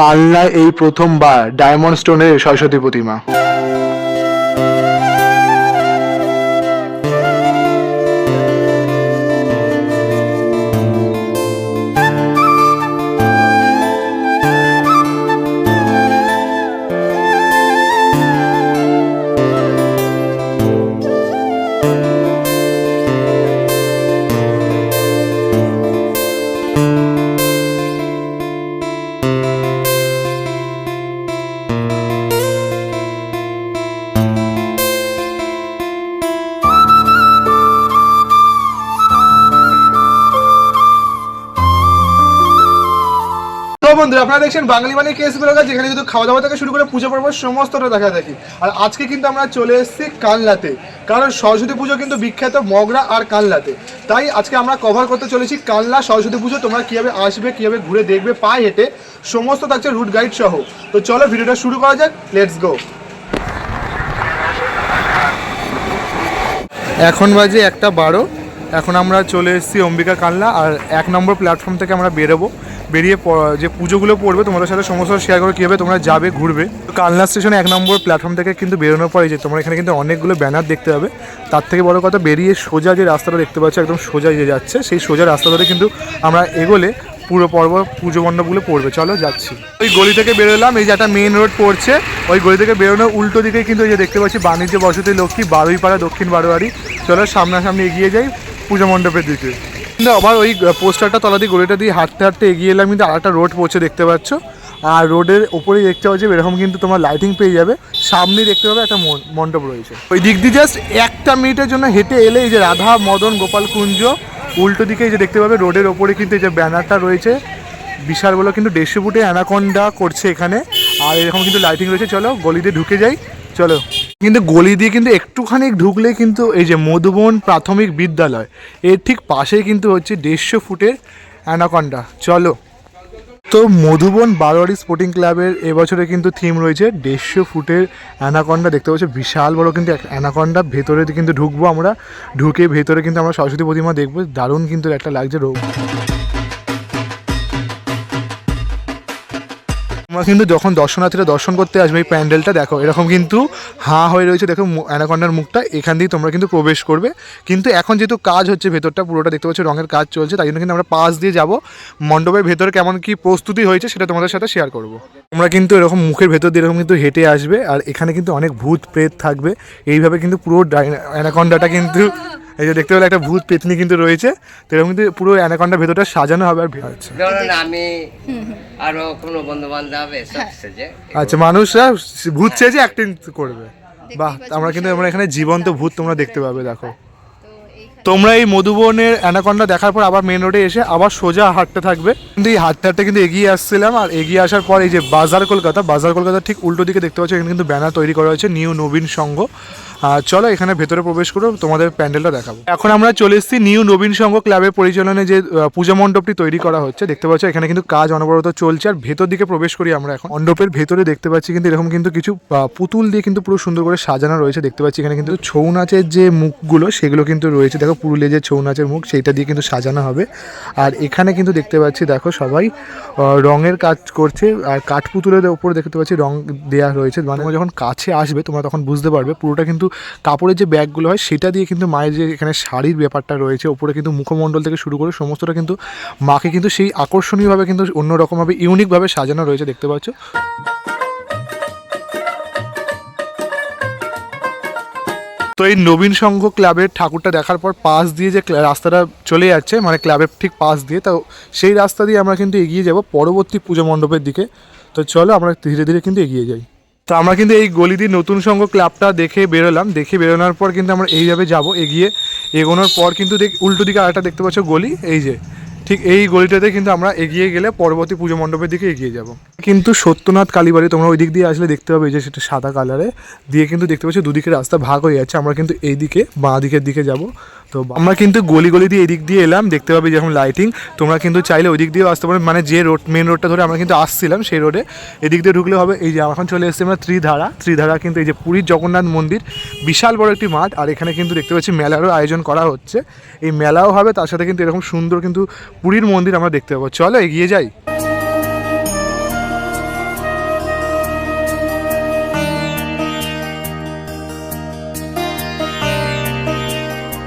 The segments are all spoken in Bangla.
কালনায় এই প্রথমবার ডায়মন্ড স্টোনের সরস্বতী প্রতিমা। আপনারা দেখছেন বাঙালি মানে কেস ব্লগার যেখানে কিন্তু খাওয়া দাওয়া থেকে শুরু করে পুজো পর্ব সমস্তটা দেখা দেখি। আর আজকে কিন্তু আমরা চলে এসেছি কানলাতে। কারণ সরস্বতী পুজো কিন্তু বিখ্যাত মগরা আর কানলাতে। তাই আজকে আমরা কভার করতে চলেছি কানলা সরস্বতী পুজো। তোমরা কীভাবে আসবে, কীভাবে ঘুরে দেখবে, পায়ে হেঁটে, সমস্ত থাকছে রুট গাইড সহ। তো চলো ভিডিওটা শুরু করা যাক লেটস গো এখন বাজে একটা বারো। এখন আমরা চলে এসেছি অম্বিকা কানলা আর এক নম্বর প্ল্যাটফর্ম থেকে আমরা বেরোবো। বেরিয়ে যে পুজোগুলো পড়বে, তোমাদের সাথে সমস্ত শেয়ার করে কীভাবে তোমরা যাবে, ঘুরবে। কালনা স্টেশনে এক নম্বর প্ল্যাটফর্ম থেকে কিন্তু বেরোনোর পরে যে তোমরা এখানে কিন্তু অনেকগুলো ব্যানার দেখতে পাবে। তার থেকে বড় কথা, বেরিয়ে সোজা যে রাস্তাটা দেখতে পাচ্ছ, একদম সোজা যে যাচ্ছে, সেই সোজা রাস্তা ধরে কিন্তু আমরা এগোলে পুরো পর্ব পুজো মণ্ডপগুলো পড়বে। চলো, যাচ্ছি। ওই গলি থেকে বেরোলাম, এই যে একটা মেন রোড পড়ছে, ওই গলি থেকে বেরোনোর উল্টো দিকে কিন্তু এই যে দেখতে পাচ্ছি বাণিজ্য বসতি লক্ষ্মী, বারুইপাড়া, দক্ষিণ বারোয়ারি। চলো, সামনাসামনি এগিয়ে যাই। পুজো মণ্ডপের দিকে। আবার ওই পোস্টারটা তলা দিয়ে গলিটা দিয়ে হাঁটতে হাঁটতে এগিয়ে এলাম, কিন্তু আরেকটা রোড পড়ছে দেখতে পাচ্ছ। আর রোডের ওপরেই দেখতে পাচ্ছি, এরকম কিন্তু তোমার লাইটিং পেয়ে যাবে। সামনেই দেখতে পাবে একটা মণ্ডপ রয়েছে। ওই দিক দিয়ে জাস্ট একটা মিনিটের জন্য হেঁটে এলে এই যে রাধা, মদন, গোপাল, কুঞ্জ, উল্টো দিকে এই যে দেখতে পাবে রোডের ওপরে কিন্তু এই যে ব্যানারটা রয়েছে। বিশাল বড় কিন্তু দেড়শো ফুটে অ্যানাকন্ডা করছে এখানে। আর এরকম কিন্তু লাইটিং রয়েছে। চলো গলিতে ঢুকে যাই। চলো। কিন্তু গলি দিয়ে কিন্তু একটুখানি ঢুকলে কিন্তু এই যে মধুবন প্রাথমিক বিদ্যালয়, এর ঠিক পাশেই কিন্তু হচ্ছে দেড়শো ফুটের অ্যানাকন্ডা। চলো। তো মধুবন বারোয়ারি স্পোর্টিং ক্লাবের এবছরে কিন্তু থিম রয়েছে দেড়শো ফুটের অ্যানাকন্ডা। দেখতে পাচ্ছ, বিশাল বড় কিন্তু অ্যানাকন্ডা। ভেতরে কিন্তু ঢুকবো আমরা। ঢুকে ভেতরে কিন্তু আমরা সরস্বতী প্রতিমা দেখব। দারুণ কিন্তু একটা লাগছে রোগ। তোমরা কিন্তু যখন দর্শনার্থীরা দর্শন করতে আসবে এই প্যান্ডেলটা, দেখো, এরকম কিন্তু হাঁ হয়ে রয়েছে, দেখো অ্যানাকন্ডার মুখটা, এখান দিয়ে তোমরা কিন্তু প্রবেশ করবে। কিন্তু এখন যেহেতু কাজ হচ্ছে, ভেতরটা পুরোটা দেখতে পাচ্ছ, রঙের কাজ চলছে, তাই জন্য কিন্তু আমরা পাশ দিয়ে যাব। মণ্ডপের ভেতরে কেমন কি প্রস্তুতি হয়েছে, সেটা তোমাদের সাথে শেয়ার করব। তোমরা কিন্তু এরকম মুখের ভেতর দিয়ে এরকম কিন্তু হেঁটে আসবে, আর এখানে কিন্তু অনেক ভূত প্রেত থাকবে। এইভাবে কিন্তু পুরো অ্যানাকন্ডাটা কিন্তু এই যে দেখতে পেলে একটা ভূত পেতনি কিন্তু রয়েছে তো এরকম কিন্তু পুরো অ্যানাকন্ডার ভেতরটা সাজানো হবে আর আচ্ছা। ধরুন আমি আরও কোনো বন্ধু বান্ধব এসব সেজে আচ্ছা মানুষরা ভূত চেয়েছে অ্যাক্টিং করবে। বাহ আমরা কিন্তু আমরা এখানে জীবন্ত ভূত তোমরা দেখতে পাবে দেখো। তোমরা এই মধুবনের অ্যানাকন্ডা দেখার পর আবার মেন রোডে এসে আবার সোজা হাঁটতে থাকবে। কিন্তু এই হাটটা হাঁটতে কিন্তু এগিয়ে আসছিলাম আর এগিয়ে আসার পর এই যে বাজার কলকাতা বাজার কলকাতা ঠিক উল্টো দিকে দেখতে পাচ্ছ এখানে কিন্তু ব্যানার তৈরি করা হয়েছে নিউ নবীন সংঘ। চলো এখানে ভেতরে প্রবেশ করো, তোমাদের প্যান্ডেলটা দেখাবো। এখন আমরা চলে এসেছি নিউ নবীন সংঘ ক্লাবের পরিচালনায় যে পূজা মণ্ডপটি তৈরি করা হচ্ছে। দেখতে পাচ্ছ, এখানে কিন্তু কাজ অনবরত চলছে। আর ভেতর দিকে প্রবেশ করি আমরা এখন। মণ্ডপের ভেতরে দেখতে পাচ্ছি কিন্তু এরকম কিন্তু কিছু পুতুল দিয়ে কিন্তু পুরো সুন্দর করে সাজানো রয়েছে। দেখতে পাচ্ছি এখানে কিন্তু ছৌ নাচের যে মুখগুলো, সেগুলো কিন্তু রয়েছে। দেখো পুরুলিয়া যে ছৌ নাচের মুখ, সেইটা দিয়ে কিন্তু সাজানো হবে। আর এখানে কিন্তু দেখতে পাচ্ছি, দেখো সবাই রঙের কাজ করছে। আর কাঠপুতুলের উপরে দেখতে পাচ্ছি রং দেওয়া রয়েছে। মানে যখন কাছে আসবে, তোমরা তখন বুঝতে পারবে। পুরোটা কিন্তু কাপড়ের যে ব্যাগগুলো হয়, সেটা দিয়ে কিন্তু মায়ের যে এখানে শাড়ির ব্যাপারটা রয়েছে, ওপরে কিন্তু মুখমণ্ডল থেকে শুরু করে সমস্তটা কিন্তু মাকে কিন্তু সেই আকর্ষণীয়ভাবে কিন্তু অন্যরকমভাবে, ইউনিকভাবে সাজানো রয়েছে, দেখতে পাচ্ছ। তো এই নবীন সংঘ ক্লাবের ঠাকুরটা দেখার পর পাশ দিয়ে যে রাস্তাটা চলে যাচ্ছে মানে ক্লাবের ঠিক পাশ দিয়ে, তো সেই রাস্তা দিয়ে আমরা কিন্তু এগিয়ে যাব পরবর্তী পুজো মণ্ডপের দিকে। তো চলো আমরা ধীরে ধীরে কিন্তু এগিয়ে যাই। তো আমরা কিন্তু এই গলি দিয়ে নতুন সংঘ ক্লাবটা দেখে বেরোলাম। দেখে বেরোনোর পর কিন্তু আমরা এইভাবে যাব, এগিয়ে। এগোনোর পর কিন্তু দেখ, উল্টো দিকে আরেকটা দেখতে পাচ্ছ গলি, এই যে। ঠিক এই গলিটাতে কিন্তু আমরা এগিয়ে গেলে পরবর্তী পুজো মণ্ডপের দিকে এগিয়ে যাব। কিন্তু সত্যনাথ কালীবাড়ি তোমরা ওই দিক দিয়ে আসলে দেখতে পাবে যে সেটা সাদা কালারে দিয়ে কিন্তু দেখতে পাচ্ছ দুদিকে রাস্তা ভাগ হয়ে যাচ্ছে, আমরা কিন্তু এই দিকে বাঁ দিকের দিকে যাব। তো আমরা কিন্তু গলি গলি দিয়ে এদিক দিয়ে এলাম, দেখতে পাবে যেরকম লাইটিং তোমরা কিন্তু চাইলে ওই দিক দিয়েও আসতে পারো। মানে যে রোড মেন রোডটা ধরে আমরা কিন্তু আসছিলাম, সেই রোডে এদিক দিয়ে ঢুকলে হবে, এই যে এখন চলে এসেছি আমরা ত্রিধারা। ত্রিধারা কিন্তু এই যে পুরীর জগন্নাথ মন্দির, বিশাল বড় একটি মাঠ। আর এখানে কিন্তু দেখতে পাচ্ছি মেলারও আয়োজন করা হচ্ছে। এই মেলাও হবে, তার সাথে কিন্তু এরকম সুন্দর কিন্তু পুরীর মন্দির আমরা দেখতে পাবো। চলো এগিয়ে যাই।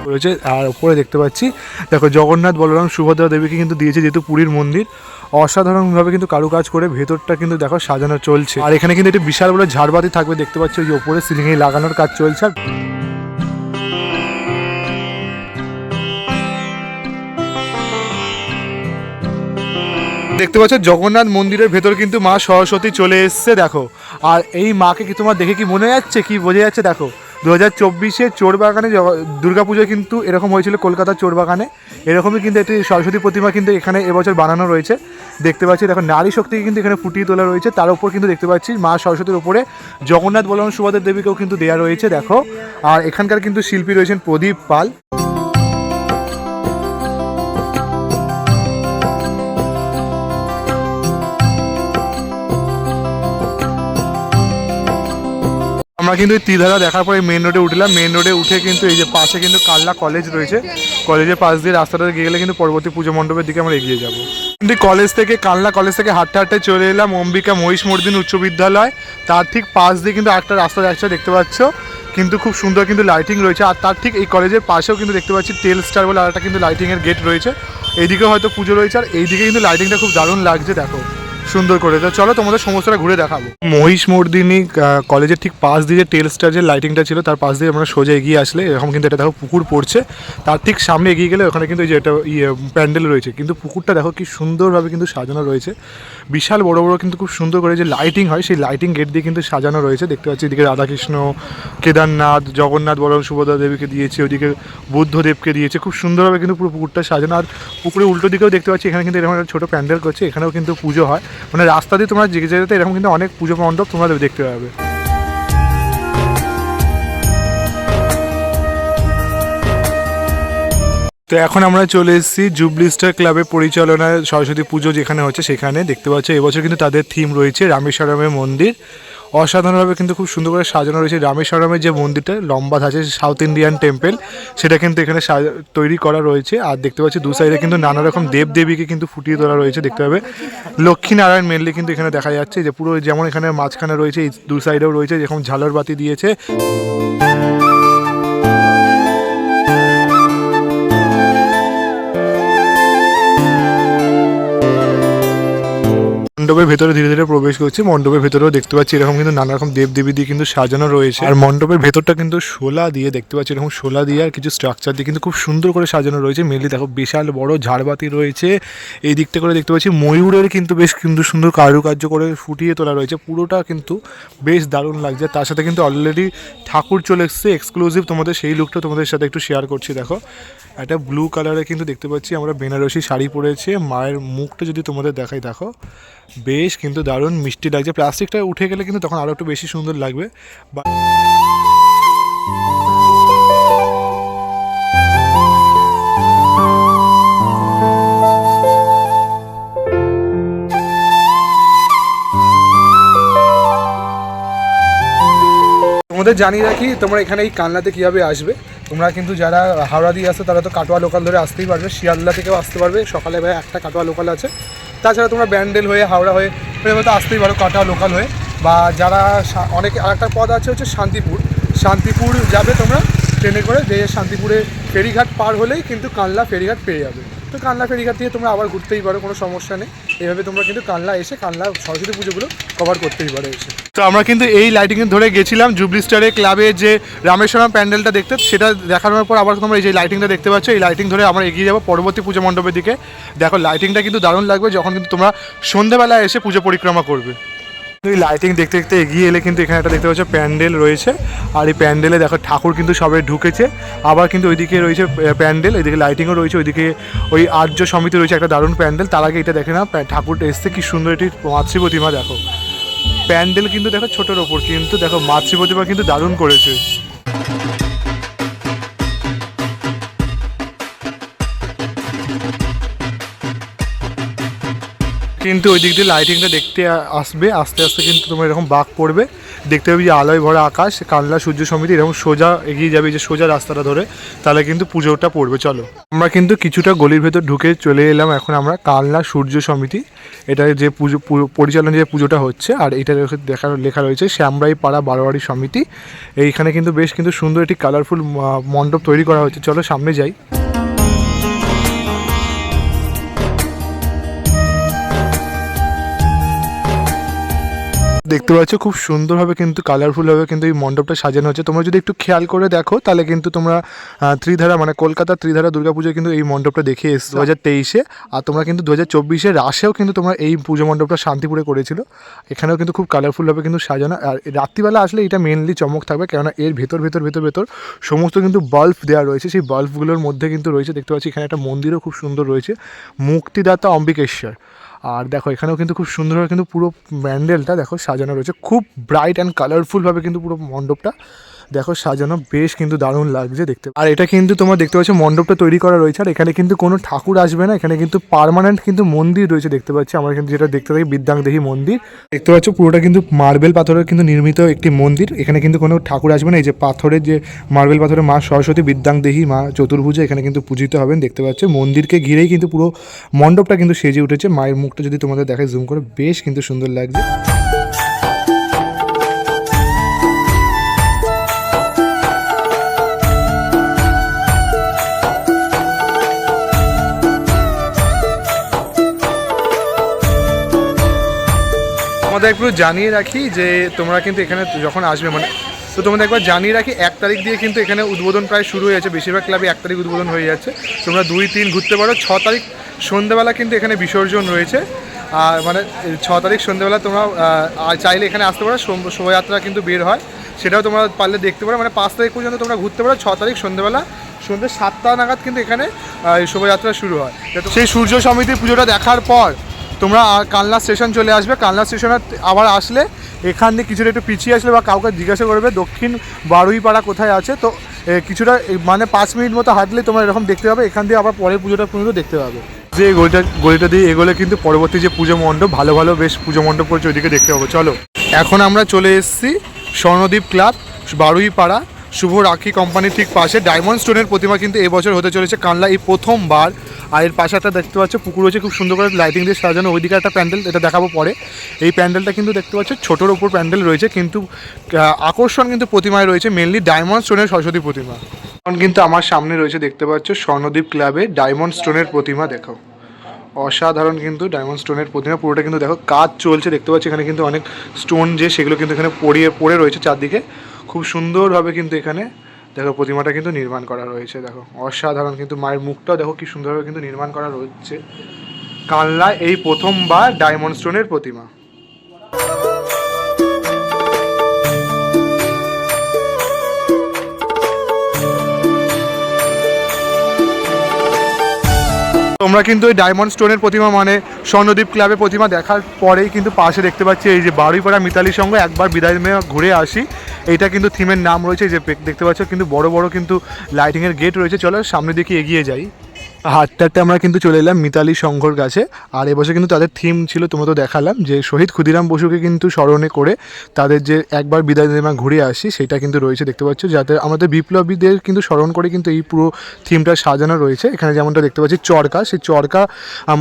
রয়েছে, আর উপরে দেখতে পাচ্ছি, দেখো জগন্নাথ বলরাম সুভদ্রা দেবীকে কিন্তু দিয়েছে যেহেতু পুরীর মন্দির। অসাধারণভাবে কিন্তু কারুকাজ করে ভেতরটা কিন্তু দেখো সাজানো চলছে। আর এখানে কিন্তু একটি বিশাল বড় ঝাড়বাতি থাকবে, দেখতে পাচ্ছি ওই যে ওপরে সিলিংয়ে লাগানোর কাজ চলছে। আর দেখতে পাচ্ছ জগন্নাথ মন্দিরের ভেতর কিন্তু মা সরস্বতী চলে এসছে, দেখো। আর এই মাকে কি তোমার দেখে কি মনে যাচ্ছে কি বোঝা যাচ্ছে, দেখো। দু হাজার চব্বিশে চোরবাগানে দুর্গাপুজো কিন্তু এরকম হয়েছিল কলকাতার চোরবাগানে। এরকমই কিন্তু একটি সরস্বতী প্রতিমা কিন্তু এখানে এবছর বানানো রয়েছে। দেখতে পাচ্ছি, দেখো, নারী শক্তিকে কিন্তু এখানে ফুটিয়ে তোলা রয়েছে। তার উপর কিন্তু দেখতে পাচ্ছি, মা সরস্বতীর উপরে জগন্নাথ বলরাম সুভাদের দেবীকেও কিন্তু দেওয়া রয়েছে, দেখো। আর এখানকার কিন্তু শিল্পী রয়েছেন প্রদীপ পাল। আমরা কিন্তু এই ত্রিধারা দেখার পরে মেন রোডে উঠলাম। মেন রোডে উঠে কিন্তু এই যে পাশে কিন্তু কাল্লা কলেজ রয়েছে। কলেজের পাশ দিয়ে রাস্তাটা গিয়ে গেলে কিন্তু পরবর্তী পুজো মণ্ডপের দিকে আমরা এগিয়ে যাব। কিন্তু কলেজ থেকে, কালনা কলেজ থেকে হাঁটতে হাঁটতে চলে এলাম অম্বিকা মহিষ মর্দিন উচ্চ বিদ্যালয়। তার ঠিক পাশ দিয়ে কিন্তু একটা রাস্তা যাচ্ছে, দেখতে পাচ্ছ? কিন্তু খুব সুন্দর কিন্তু লাইটিং রয়েছে। আর তার ঠিক এই কলেজের পাশেও কিন্তু দেখতে পাচ্ছি টেল স্টার বলে আর একটা কিন্তু লাইটিংয়ের গেট রয়েছে। এইদিকে হয়তো পুজো রয়েছে। আর এইদিকে কিন্তু লাইটিংটা খুব দারুণ লাগছে, দেখো। সুন্দর করে। তো চলো তোমাদের সমস্তটা ঘুরে দেখাবো। মহিষ মর্দিনী কলেজের ঠিক পাশ দিয়ে টেল স্টার যে লাইটিংটা ছিল, তার পাশ দিয়ে আমরা সোজা এগিয়ে আসলে, এরকম কিন্তু এটা দেখো পুকুর পড়ছে। তার ঠিক সামনে এগিয়ে গেলে ওখানে কিন্তু এই যে এটা ইয়ে প্যান্ডেল রয়েছে। কিন্তু পুকুরটা দেখো কি সুন্দরভাবে কিন্তু সাজানো রয়েছে। বিশাল বড় বড় কিন্তু খুব সুন্দর করে যে লাইটিং হয়, সেই লাইটিং গেট দিয়ে কিন্তু সাজানো রয়েছে। দেখতে পাচ্ছি এদিকে রাধাকৃষ্ণ, কেদারনাথ, জগন্নাথ, বলরাম, সুভদ্রা দেবীকে দিয়েছে, ওদিকে বুদ্ধদেবকে দিয়েছে। খুব সুন্দরভাবে কিন্তু পুরো পুকুরটা সাজানো। আর পুকুরের উল্টো দিকেও দেখতে পাচ্ছি, এখানে কিন্তু এরকম একটা ছোটো প্যান্ডেল করছে, এখানেও কিন্তু পুজো হয়। মানে রাস্তা দিয়ে তোমরা যেতে যেতে এরকম কিন্তু অনেক পুজো মণ্ডপ তোমরা দেখতে পাবে। তো এখন আমরা চলে এসেছি জুবলিস্টার ক্লাবের পরিচালনায় সরস্বতী পুজো যেখানে হচ্ছে সেখানে। দেখতে পাচ্ছ, এবছর কিন্তু তাদের থিম রয়েছে রামেশ্বরমের মন্দির। অসাধারণভাবে কিন্তু খুব সুন্দর করে সাজানো রয়েছে। রামেশ্বরমের যে মন্দিরটা, লম্বা আছে সাউথ ইন্ডিয়ান টেম্পেল, সেটা কিন্তু এখানে তৈরি করা রয়েছে। আর দেখতে পাচ্ছি দু সাইডে কিন্তু নানা রকম দেব দেবীকে কিন্তু ফুটিয়ে তোলা রয়েছে দেখতে পাবে লক্ষ্মীনারায়ণ মেনলি কিন্তু এখানে দেখা যাচ্ছে যে পুরো যেমন এখানে মাঝখানে রয়েছে দু সাইডেও রয়েছে, যেরকম ঝালর বাতি দিয়েছে। মণ্ডপের ভেতরে ধীরে ধীরে প্রবেশ করছি। মণ্ডপের ভেতরেও দেখতে পাচ্ছি এরকম কিন্তু নানা রকম দেব দেবী দিয়ে কিন্তু সাজানো রয়েছে। আর মণ্ডপের ভেতরটা কিন্তু শোলা দিয়ে দেখতে পাচ্ছি, এরকম শোলা দিয়ে আর কিছু স্ট্রাকচার দিয়ে কিন্তু খুব সুন্দর করে সাজানো রয়েছে। মেনলি দেখো বিশাল বড় ঝাড়বাতি রয়েছে। এই দিকটা করে দেখতে পাচ্ছি, ময়ূরের কিন্তু বেশ কিন্তু সুন্দর কারুকার্য করে ফুটিয়ে তোলা রয়েছে। পুরোটা কিন্তু বেশ দারুণ লাগছে। তার সাথে কিন্তু অলরেডি ঠাকুর চলে এসছে এক্সক্লুসিভ তোমাদের সেই লুকটা তোমাদের সাথে একটু শেয়ার করছি, দেখো। একটা ব্লু কালারে কিন্তু দেখতে পাচ্ছি আমরা বেনারসি শাড়ি পরেছে। মায়ের মুখটা যদি তোমাদের দেখাই, দেখো। বেশ কিন্তু দারুণ মিষ্টি লাগছে। প্লাস্টিকটা উঠে গেলে কিন্তু তখন আরও একটু বেশি সুন্দর লাগবে। বা তোমাদের জানিয়ে রাখি, তোমরা এখানে এই কানলাতে কীভাবে আসবে? তোমরা কিন্তু যারা হাওড়া দিয়ে আসো তারা তো কাটোয়া লোকাল ধরে আসতেই পারবে। শিয়ালদা থেকেও আসতে পারবে। সকালে ভাই একটা কাটোয়া লোকাল আছে। তাছাড়া তোমরা ব্যান্ডেল হয়ে, হাওড়া হয়ে হয়তো আসতেই পারো কাটোয়া লোকাল হয়ে। বা যারা অনেক আরেকটা পদ আছে হচ্ছে শান্তিপুর। শান্তিপুর যাবে তোমরা ট্রেনে করে, যে শান্তিপুরে ফেরিঘাট পার হলেই কিন্তু কানলা ফেরিঘাট পেয়ে যাবে। তো কানলা ফেরিঘাট থেকে তোমরা আবার ঘুরতেই পারো, কোনো সমস্যা নেই। এভাবে তোমরা কিন্তু কানলা এসে কানলা সরস্বতী পুজোগুলো কভার করতেই পারো এসে। তো আমরা কিন্তু এই লাইটিং ধরে গেছিলাম জুবলি স্টারের ক্লাবে যে রামেশ্বরম প্যান্ডেলটা দেখতে, সেটা দেখানোর পর আবার তোমরা এই যে লাইটিংটা দেখতে পাচ্ছ, এই লাইটিং ধরে আমরা এগিয়ে যাব পরবর্তী পুজো মণ্ডপের দিকে। দেখো লাইটিংটা কিন্তু দারুণ লাগবে যখন কিন্তু তোমরা সন্ধ্যেবেলা এসে পুজো পরিক্রমা করবে। এই লাইটিং দেখতে দেখতে এগিয়ে এলে কিন্তু এখানে একটা দেখতে পাচ্ছ প্যান্ডেল রয়েছে। আর এই প্যান্ডেলে দেখো ঠাকুর কিন্তু সবাই ঢুকেছে। আবার কিন্তু ওইদিকে রয়েছে প্যান্ডেল, এদিকে লাইটিংও রয়েছে, ওইদিকে ওই আর্য সমিতি রয়েছে একটা দারুণ প্যান্ডেল। তার আগে এটা দেখে না ঠাকুর এসছে, কি সুন্দর এটি মাতৃ প্রতিমা দেখো। প্যান্ডেল কিন্তু দেখো ছোটোর ওপর, কিন্তু দেখো মাতৃ প্রতিমা কিন্তু দারুণ করেছে। কিন্তু ওই দিক দিয়ে লাইটিংটা দেখতে আসবে, আস্তে আস্তে কিন্তু তোমার এরকম বাঘ পড়বে। দেখতে পাবি যে আলোয় ভরা আকাশ, কানলা, সূর্য সমিতি, এরকম সোজা এগিয়ে যাবে যে সোজা রাস্তাটা ধরে, তাহলে কিন্তু পুজোটা পড়বে, চলো। আমরা কিন্তু কিছুটা গলির ভেতর ঢুকে চলে এলাম, এখন আমরা কানলা, সূর্য সমিতি, এটা যে পুজো পরিচালনা যে পুজোটা হচ্ছে, আর এটা দেখা, লেখা রয়েছে শ্যামরাই পাড়া বারোয়ারি সমিতি। এইখানে কিন্তু বেশ কিন্তু সুন্দর একটি কালারফুল মণ্ডপ তৈরি করা হচ্ছে। চলো সামনে যাই। দেখতে পাচ্ছ খুব সুন্দরভাবে কিন্তু কালারফুলভাবে কিন্তু এই মণ্ডপটা সাজানো হচ্ছে তোমরা যদি একটু খেয়াল করে দেখো তাহলে কিন্তু তোমরা ত্রিধারা মানে কলকাতা ত্রিধারা দুর্গাপুজোয় কিন্তু এই মণ্ডপটা দেখে এসছো। দু হাজার তেইশে। আর তোমরা কিন্তু দু হাজার চব্বিশে রাশেও কিন্তু তোমরা এই পুজো মণ্ডপটা শান্তিপুরে করেছিল। এখানেও কিন্তু খুব কালারফুলভাবে কিন্তু সাজানো। আর রাত্রিবেলা আসলে এটা মেনলি চমক থাকবে কেননা এর ভেতর ভেতর ভেতর ভেতর সমস্ত কিন্তু বাল্ব দেওয়া রয়েছে। সেই বাল্বগুলোর মধ্যে কিন্তু রয়েছে দেখতে পাচ্ছি এখানে একটা মন্দিরও খুব সুন্দর রয়েছে। মুক্তিদাতা অম্বিকেশ্বর। আর দেখো, এখানেও কিন্তু খুব সুন্দরভাবে কিন্তু পুরো প্যান্ডেলটা দেখো সাজানো রয়েছে। খুব ব্রাইট অ্যান্ড কালারফুলভাবে কিন্তু পুরো মণ্ডপটা। দেখো সাজানো বেশ কিন্তু দারুণ লাগছে দেখতে। আর এটা কিন্তু তোমরা দেখতে পাচ্ছ, মণ্ডপটা তৈরি করা রয়েছে। আর এখানে কিন্তু কোনো ঠাকুর আসবে না। এখানে কিন্তু পার্মানেন্ট কিন্তু মন্দির রয়েছে দেখতে পাচ্ছি। আমরা কিন্তু যেটা দেখতে পাই, বিদ্যাংদেহী মন্দির। দেখতে পাচ্ছ পুরোটা কিন্তু মার্বেল পাথরের কিন্তু নির্মিত একটি মন্দির। এখানে কিন্তু কোনো ঠাকুর আসবে না। এই যে পাথরের যে মার্বেল পাথরের মা সরস্বতী, বিদ্যাংদেহী মা চতুর্ভুজা এখানে কিন্তু পূজিত হবেন দেখতে পাচ্ছ। মন্দিরকে ঘিরেই কিন্তু পুরো মণ্ডপটা কিন্তু সেজে উঠেছে। মায়ের মুখটা যদি তোমাদের দেখায় জুম করে, বেশ কিন্তু সুন্দর লাগছে। তোমাদের একটু জানিয়ে রাখি যে তোমরা কিন্তু এখানে যখন আসবে মানে তো তোমাদের একবার জানিয়ে রাখি, এক তারিখ দিয়ে কিন্তু এখানে উদ্বোধন প্রায় শুরু হয়ে যাচ্ছে। বেশিরভাগ ক্লাবে এক তারিখ উদ্বোধন হয়ে যাচ্ছে। তোমরা দুই, তিন ঘুরতে পারো। ছ তারিখ সন্ধ্যেবেলা কিন্তু এখানে বিসর্জন রয়েছে। আর মানে ছ তারিখ সন্ধ্যেবেলা তোমরা চাইলে এখানে আসতে পারো। শোভাযাত্রা কিন্তু বের হয়। সেটাও তোমরা পারলে দেখতে পারো। মানে পাঁচ তারিখ পর্যন্ত তোমরা ঘুরতে পারো। ছ তারিখ সন্ধ্যেবেলা, সন্ধ্যে সাতটা নাগাদ কিন্তু এখানে শোভাযাত্রা শুরু হয়। সেই সূর্য সমিতির পুজোটা দেখার পর তোমরা কালনা স্টেশন চলে আসবে। কালনা স্টেশনে আবার আসলে এখান দিয়ে কিছুটা একটু পিছিয়ে আসলে বা কাউকে জিজ্ঞাসা করবে, দক্ষিণ বারুইপাড়া কোথায় আছে। তো কিছুটা মানে পাঁচ মিনিট মতো হাঁটলে তোমরা এরকম দেখতে পাবে। এখান দিয়ে আবার পরের পুজোটা পর্যন্ত দেখতে পাবে। যে গলিটা গলিটা দিয়ে এগোলে কিন্তু পরবর্তী যে পুজো মণ্ডপ, ভালো ভালো বেশ পুজো মণ্ডপ করছে ওইদিকে দেখতে পাবো। চলো, এখন আমরা চলে এসেছি স্বর্ণদ্বীপ ক্লাব, বারুইপাড়া। শুভ রাখি কোম্পানির ঠিক পাশে। ডায়মন্ড স্টোনের প্রতিমা কিন্তু এবছর হতে চলেছে কানলা, এই প্রথমবার। আর এর পাশে একটা দেখতে পাচ্ছ, পুকুর রয়েছে খুব সুন্দর করে লাইটিং দিয়ে সাজানো। ওইদিকে একটা প্যান্ডেল, এটা দেখাবো পরে। এই প্যান্ডেলটা কিন্তু দেখতে পাচ্ছ, ছোটোর ওপর প্যান্ডেল রয়েছে, কিন্তু আকর্ষণ কিন্তু প্রতিমায় রয়েছে মেনলি ডায়মন্ড স্টোনের সরস্বতী প্রতিমা। এখন কিন্তু আমার সামনে রয়েছে, দেখতে পাচ্ছ স্বর্ণদ্বীপ ক্লাবে ডায়মন্ড স্টোনের প্রতিমা, দেখো। অসাধারণ কিন্তু ডায়মন্ড স্টোনের প্রতিমা, পুরোটা কিন্তু দেখো, কাজ চলছে, দেখতে পাচ্ছি, এখানে কিন্তু অনেক স্টোন যে, সেগুলো কিন্তু এখানে পড়িয়ে, পড়ে রয়েছে চারদিকে। খুব সুন্দরভাবে কিন্তু এখানে দেখো প্রতিমাটা কিন্তু নির্মাণ করা রয়েছে, দেখো। অসাধারণ কিন্তু মায়ের মুখটাও দেখো কি সুন্দরভাবে কিন্তু নির্মাণ করা রয়েছে। কাল্লা এই প্রথমবার ডায়মন্ড স্টোনের প্রতিমা। তোমরা কিন্তু এই ডায়মন্ড স্টোনের প্রতিমা মানে স্বর্ণদ্বীপ ক্লাবের প্রতিমা দেখার পরেই কিন্তু পাশে দেখতে পাচ্ছি এই যে বারুইপাড়া মিতালির সঙ্গে একবার বিদায় মেয়ে ঘুরে আসি। এটা কিন্তু থিমের নাম রয়েছে যে দেখতে পাচ্ছ, কিন্তু বড় বড় কিন্তু লাইটিংয়ের গেট রয়েছে। চলো সামনের দিকে এগিয়ে যাই। হাঁটতে আমরা কিন্তু চলে এলাম মিতালি সংঘর কাছে। আর এবছর কিন্তু তাদের থিম ছিল তোমরা তো দেখালাম, যে শহীদ ক্ষুদিরাম বসুকে কিন্তু স্মরণে করে তাদের যে একবার বিদায় নেমা ঘুরে আসি, সেটা কিন্তু রয়েছে, দেখতে পাচ্ছ। যাতে আমাদের বিপ্লবীদের কিন্তু স্মরণ করে কিন্তু এই পুরো থিমটা সাজানো রয়েছে। এখানে যেমনটা দেখতে পাচ্ছি, চরকা। সেই চরকা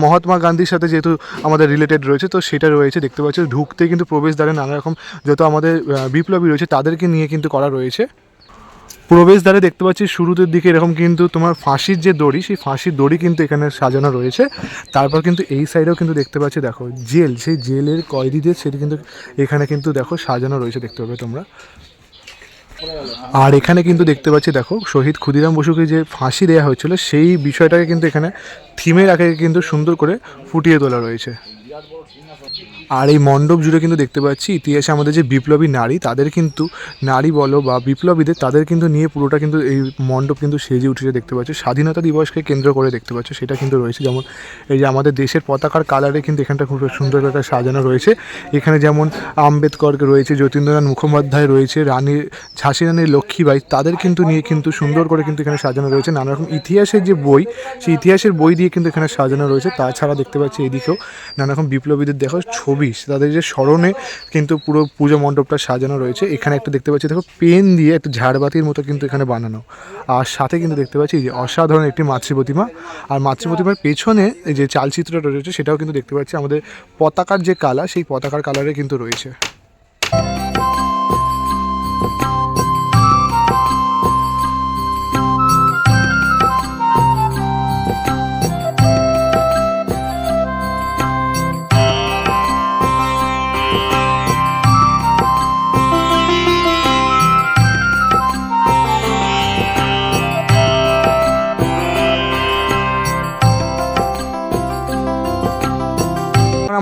মহাত্মা গান্ধীর সাথে যেহেতু আমাদের রিলেটেড রয়েছে, তো সেটা রয়েছে, দেখতে পাচ্ছ। ঢুকতে কিন্তু প্রবেশদ্বারে নানা রকম যত আমাদের বিপ্লবী রয়েছে, তাদেরকে নিয়ে কিন্তু করা রয়েছে। প্রবেশদ্বারে দেখতে পাচ্ছি শুরুতের দিকে এরকম কিন্তু তোমার ফাঁসির যে দড়ি, সেই ফাঁসির দড়ি কিন্তু এখানে সাজানো রয়েছে। তারপর কিন্তু এই সাইডেও কিন্তু দেখতে পাচ্ছি, দেখো, জেল, সেই জেলের কয়েদিদের সেটি কিন্তু এখানে কিন্তু দেখো সাজানো রয়েছে, দেখতে পাবে তোমরা। আর এখানে কিন্তু দেখতে পাচ্ছি, দেখো, শহীদ ক্ষুদিরাম বসুকে যে ফাঁসি দেওয়া হয়েছিল, সেই বিষয়টাকে কিন্তু এখানে থিমের আগে কিন্তু সুন্দর করে ফুটিয়ে তোলা রয়েছে। আর এই মণ্ডপ জুড়ে কিন্তু দেখতে পাচ্ছি ইতিহাসে আমাদের যে বিপ্লবী নারী, তাদের কিন্তু নারী বলো বা বিপ্লবীদের, তাদের কিন্তু নিয়ে পুরোটা কিন্তু এই মণ্ডপ কিন্তু সেজে উঠেছে দেখতে পাচ্ছ। স্বাধীনতা দিবসকে কেন্দ্র করে দেখতে পাচ্ছ, সেটা কিন্তু রয়েছে। যেমন এই যে আমাদের দেশের পতাকার কালারে কিন্তু এখানটা খুব সুন্দর একটা সাজানো রয়েছে। এখানে যেমন আম্বেদকর রয়েছে, যতীন্দ্রনাথ মুখোপাধ্যায় রয়েছে, রানী, ঝাঁসি রানী লক্ষ্মীবাই তাদের কিন্তু নিয়ে কিন্তু সুন্দর করে কিন্তু এখানে সাজানো রয়েছে। নানা রকম ইতিহাসের যে বই, সেই ইতিহাসের বই দিয়ে কিন্তু এখানে সাজানো রয়েছে। তাছাড়া দেখতে পাচ্ছি এদিকেও নানা রকম বিপ্লবীদের দেখো, ছবি তাদের যে স্মরণে কিন্তু পুরো পুজো মণ্ডপটা সাজানো রয়েছে। এখানে একটা দেখতে পাচ্ছি, দেখো, পেন দিয়ে একটা ঝাড়বাতির মতো কিন্তু এখানে বানানো। আর সাথে কিন্তু দেখতে পাচ্ছি যে অসাধারণ একটি মাতৃ প্রতিমা। আর মাতৃ প্রতিমার পেছনে যে চালচিত্রটা রয়েছে, সেটাও কিন্তু দেখতে পাচ্ছি। আমাদের পতাকার যে কালার সেই পতাকার কালারে কিন্তু রয়েছে।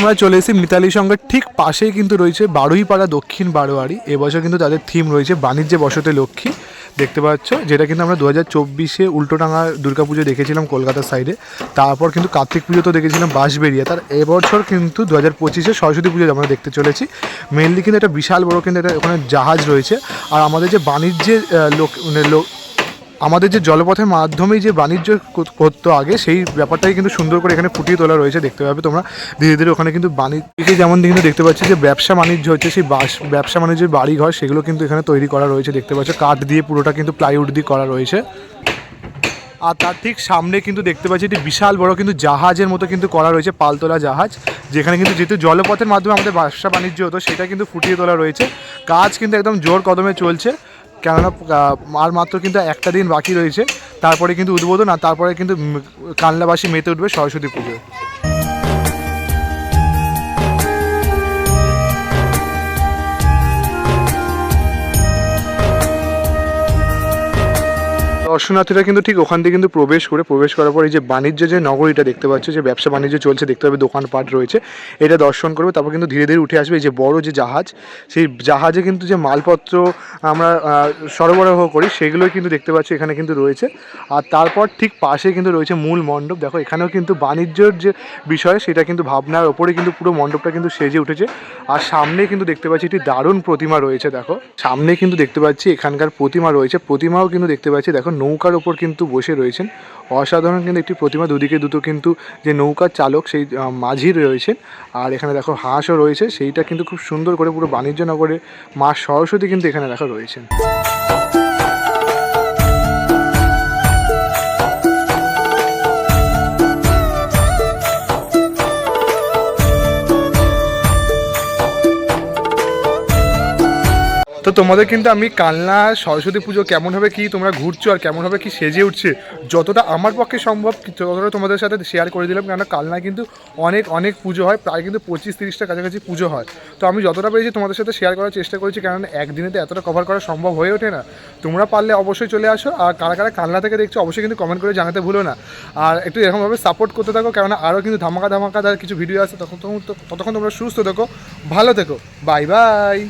আমরা চলে এসেছি মিতালি সঙ্গের ঠিক পাশেই কিন্তু রয়েছে বারুইপাড়া দক্ষিণ বারোয়ারি। এবছর কিন্তু তাদের থিম রয়েছে বাণিজ্যে বসতে লক্ষ্মী। দেখতে পাচ্ছ, যেটা কিন্তু আমরা দু হাজার চব্বিশে উল্টোডাঙা দুর্গাপুজো দেখেছিলাম কলকাতার সাইডে তারপর কিন্তু কার্তিক পুজো তো দেখেছিলাম বাঁশবেরিয়া তার এবছর কিন্তু দু হাজার পঁচিশে সরস্বতী পুজো আমরা দেখতে চলেছি। মেনলি কিন্তু একটা বিশাল বড় কিন্তু একটা ওখানে জাহাজ রয়েছে। আর আমাদের যে বাণিজ্যের লোক মানে লোক আমাদের যে জলপথের মাধ্যমেই যে বাণিজ্য কর- করতো আগে, সেই ব্যাপারটাই কিন্তু সুন্দর করে এখানে ফুটিয়ে তোলা রয়েছে, দেখতে পাবে তোমরা। ধীরে ধীরে ওখানে কিন্তু বাণিজ্যকে যেমন কিন্তু দেখতে পাচ্ছি যে ব্যবসা বাণিজ্য হচ্ছে, সেই বাস, ব্যবসা বাণিজ্যের বাড়িঘর, সেগুলো কিন্তু এখানে তৈরি করা রয়েছে, দেখতে পাচ্ছ। কাঠ দিয়ে পুরোটা কিন্তু প্লাইউড দিয়ে করা রয়েছে। আর তার ঠিক সামনে কিন্তু দেখতে পাচ্ছি একটি বিশাল বড় কিন্তু জাহাজের মতো কিন্তু করা রয়েছে, পালতোলা জাহাজ। যেখানে কিন্তু যেহেতু জলপথের মাধ্যমে আমাদের ব্যবসা বাণিজ্য হতো, সেটা কিন্তু ফুটিয়ে তোলা রয়েছে। কাজ কিন্তু একদম জোর কদমে চলছে। কেননা আর মাত্র কিন্তু একটা দিন বাকি রয়েছে। তারপরে কিন্তু উদ্বোধন আর তারপরে কিন্তু কানলাবাসী মেতে উঠবে সরস্বতী পুজো দর্শনার্থীরা কিন্তু ঠিক ওখান থেকে কিন্তু প্রবেশ করে, প্রবেশ করার পর এই যে বাণিজ্য যে নগরীটা দেখতে পাচ্ছ, যে ব্যবসা বাণিজ্য চলছে, দেখতে পাবে দোকানপাট রয়েছে, এটা দর্শন করবে, তারপর কিন্তু ধীরে ধীরে উঠে আসবে এই যে বড় যে জাহাজ, সেই জাহাজে কিন্তু যে মালপত্র আমরা সরবরাহ করি, সেগুলোই কিন্তু দেখতে পাচ্ছি এখানে কিন্তু রয়েছে। আর তারপর ঠিক পাশে কিন্তু রয়েছে মূল মণ্ডপ, দেখো এখানেও কিন্তু বাণিজ্যর যে বিষয়, সেটা কিন্তু ভাবনার ওপরে কিন্তু পুরো মণ্ডপটা কিন্তু সেজে উঠেছে। আর সামনে কিন্তু দেখতে পাচ্ছি একটি দারুণ প্রতিমা রয়েছে, দেখো। সামনে কিন্তু দেখতে পাচ্ছি এখানকার প্রতিমা রয়েছে, প্রতিমাও কিন্তু দেখতে পাচ্ছি, দেখো নৌকার ওপর কিন্তু বসে রয়েছেন। অসাধারণ কিন্তু একটি প্রতিমা, দুদিকে দুটো কিন্তু যে নৌকার চালক সেই মাঝি রয়েছেন। আর এখানে দেখো হাঁসও রয়েছে, সেইটা কিন্তু খুব সুন্দর করে পুরো বাণিজ্য নগরে মা সরস্বতী কিন্তু এখানে দেখা রয়েছেন। তো তোমাদের কিন্তু আমি কালনা সরস্বতী পুজো কেমন হবে, কি তোমরা ঘুরছো আর কেমন হবে, কি সেজে উঠছে, যতটা আমার পক্ষে সম্ভব ততটা তোমাদের সাথে শেয়ার করে দিলাম, কেননা কালনা কিন্তু অনেক অনেক পুজো হয়, প্রায় কিন্তু পঁচিশ তিরিশটা কাছাকাছি পুজো হয়। তো আমি যতটা পেরেছি তোমাদের সাথে শেয়ার করার চেষ্টা করেছি, কেননা একদিনে তো এতটা কভার করা সম্ভব হয়ে ওঠে না। তোমরা পারলে অবশ্যই চলে আসো, আর কারা কারা কালনা থেকে দেখছ, অবশ্যই কিন্তু কমেন্ট করে জানাতে ভুলো না। আর একটু এরকমভাবে সাপোর্ট করতে থাকো, কেননা আরও কিন্তু ধামাকা ধামাকাদার কিছু ভিডিও আছে, তখন তখন ততক্ষণ তোমরা সুস্থ থেকো, ভালো থেকো বাই বাই